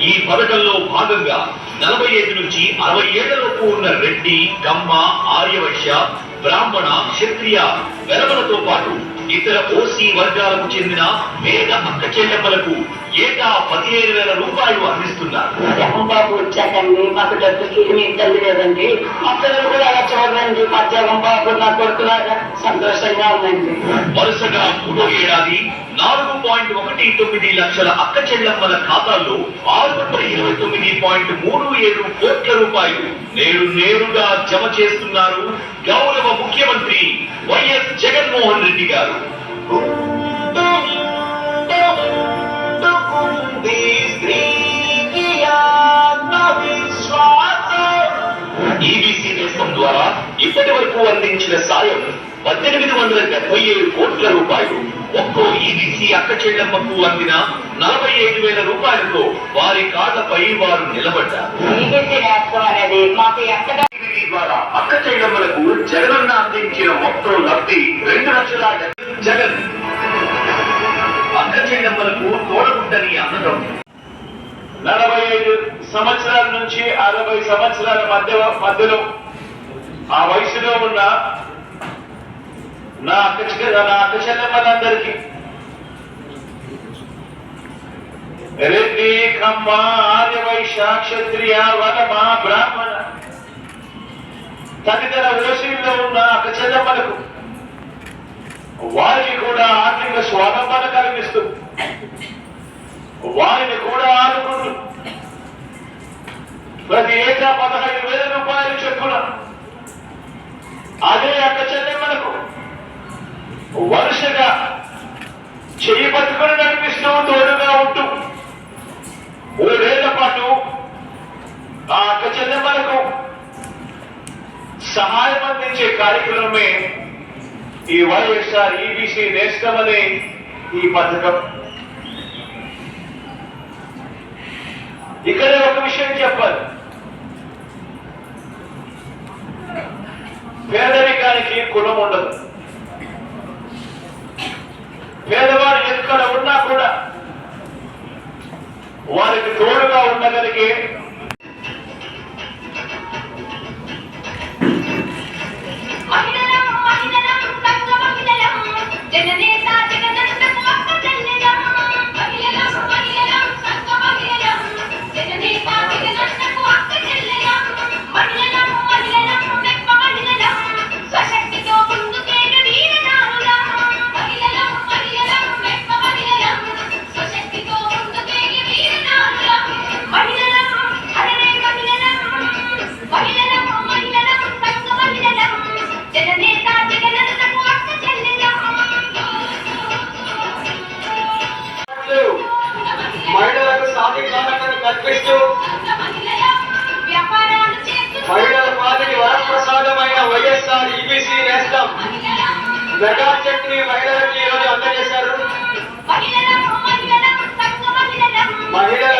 ఈ పథకంలో భాగంగా నలభై ఐదు నుంచి అరవై ఏళ్ళలోపు ఉన్న రెడ్డి కమ్మ ఆర్యవైశ్య బ్రాహ్మణ క్షత్రియ వెలవలతో పాటు ఇతర ఓసీ వర్గాలకు చెందిన పేద అక్క చెల్లెమ్మలకు ఏటా పదిహేను వేల రూపాయలు అందిస్తున్నారు. వచ్చాకండి. మాకు డబ్బుకి ఏమి ఇబ్బంది లేదండి. పిల్లలు కూడా అలా చూడండి జగన్బాబు నా కొడుకులాగా సంతోషంగా ఉందండి. వరుసగా మూడో ఏడాది నాలుగు పాయింట్ ఒకటి తొమ్మిది లక్షల అక్క చెల్లెమ్మల ఖాతాల్లో ఆరు వందల ఇరవై తొమ్మిది పాయింట్ మూడు ఏడు కోట్ల రూపాయలు నేడు నేరుగా జమ చేస్తున్నారు గౌరవ ముఖ్యమంత్రి వైఎస్ జగన్మోహన్ రెడ్డి గారు. ఈబీసీ ద్వారా ఇప్పటి వరకు అందించిన సాయం పద్దెనిమిది వందల డెబ్బై ఏడు కోట్ల రూపాయలు. ఒక్కో ఈబీసీ అక్క చెల్లెమ్మకు అందిన నలభై ఐదు వేల రూపాయలతో వారి కాళ్ళపై వారు నిలబడ్డారు. ఈబీసీ రాష్ట్రం అనేది మాకు ఎక్కడ ద్వారా అక్క చెల్లెమ్మలకు జగనన్న అందించిన మొత్తం లబ్ధి రెండు లక్షల జగన్. అక్క చెల్లెమ్మలకు తోడగుండని అందడం నలభై ఐదు సంవత్సరాల నుంచి అరవై సంవత్సరాల మధ్య మధ్యలో ఆ వయసులో ఉన్న నా అక్క నా అక్క చెల్లెమ్మలందరికీ. రెడ్డి కమ్మ ఆర్యవైశ్య క్షత్రియ వనమ బ్రాహ్మణ తదితర ఓసీల్లో ఉన్న అక్క వారికి కూడా ఆర్థిక స్వాలంబన కలిగిస్తుంది. వారిని కూడా ఆదుకుంటూ ప్రతి ఏటా పదహైదు వేల రూపాయలు చెప్పున అదే అక్క చెల్లెమ్మలకు వరుసగా చెయ్యి పట్టుకుని నడిపిస్తూ తోడుగా ఉంటూ మూడేళ్ళ పాటు ఆ అక్క చెల్లెమ్మలకు సహాయం కార్యక్రమమే ఈ వైఎస్ఆర్ ఈబీసీ నేస్తం అనే ఈ పథకం. ఇక్కడే ఒక విషయం చెప్పాలి. పేదరికానికి కులం ఉండదు. పేదవారు ఎక్కడ ఉన్నా కూడా వారికి తోడుగా ఉండగలిగే మహిళల పాలిటి వరప్రసాదమైన వైఎస్ఆర్ ఈబీసీ నేస్తం. మెగా చట్నీ మహిళలకు ఈరోజు అందజేశారు. మహిళల